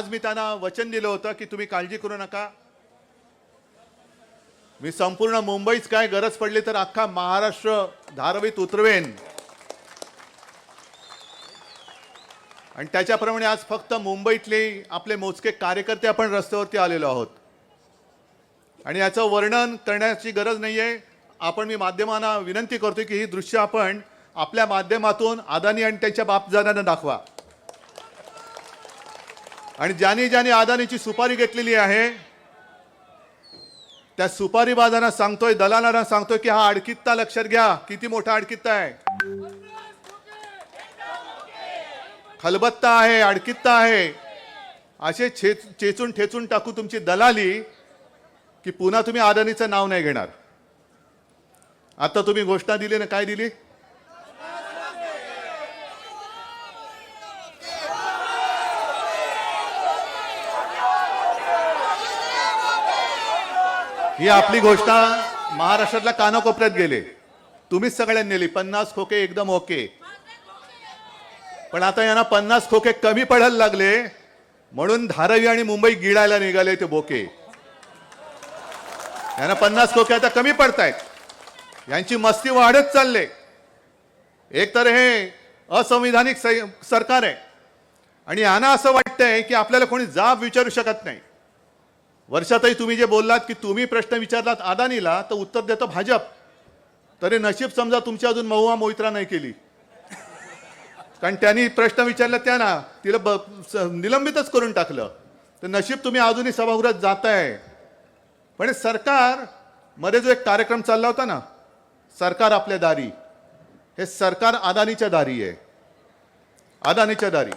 आज मी त्यांना वचन दिलं होतं की तुम्ही काळजी करू नका. मी संपूर्ण मुंबईच काय गरज पडली तर अख्खा महाराष्ट्र धारावीत उतरवेन. आणि त्याच्याप्रमाणे आज फक्त मुंबईतले आपले मोजके कार्यकर्ते आपण रस्त्यावरती आलेलो आहोत. आणि याचं वर्णन करण्याची गरज नाहीये. आपण मी माध्यमांना विनंती करतो की ही दृश्य आपण आपल्या माध्यमातून अदानी आणि त्यांच्या बापजादांना दाखवा. आणि ज्यांनी ज्यांनी अदानीची सुपारी घेतलेली आहे त्या सुपारी बाजारांना सांगतोय दलालांना सांगतोय की हा अडकित्ता लक्षात घ्या. किती मोठा अडकित्ता आहे. खलबत्ता आहे अडकित्ता आहे. असे छे चेचून ठेचून टाकू तुमची दलाली की पुन्हा तुम्ही अदानीचं नाव नाही घेणार. आता तुम्ही घोषणा दिली ना काय दिली? ही आपली घोषणा महाराष्ट्रातल्या कानाकोपऱ्यात गेले. तुम्हीच सगळ्यांनी नेली. पन्नास खोके एकदम ओके. पण आता यांना पन्नास खोके कमी पडायला लागले. म्हणून धारावी आणि मुंबई गिळायला निघाले ते बोके. यांना पन्नास खोके आता कमी पडतायत. यांची मस्ती वाढत चालले. एक तर हे असंविधानिक सरकार आहे. आणि यांना असं वाटतंय की आपल्याला कोणी जाब विचारू शकत नाही. वर्षातही तुम्ही जे बोललात की तुम्ही प्रश्न विचारलात अदानीला तर उत्तर देतो भाजप. तरी नशीब समजा तुमची अजून महुआ मोहित्रा नाही केली. कारण त्यांनी प्रश्न विचारला त्यांना तिला ब स- निलंबितच करून टाकलं. तर नशीब तुम्ही अजूनही सभागृहात जाताय. पण सरकारमध्ये जो एक कार्यक्रम चालला होता ना सरकार आपल्या दारी. हे सरकार अदानीच्या दारी आहे. अदानीच्या दारी.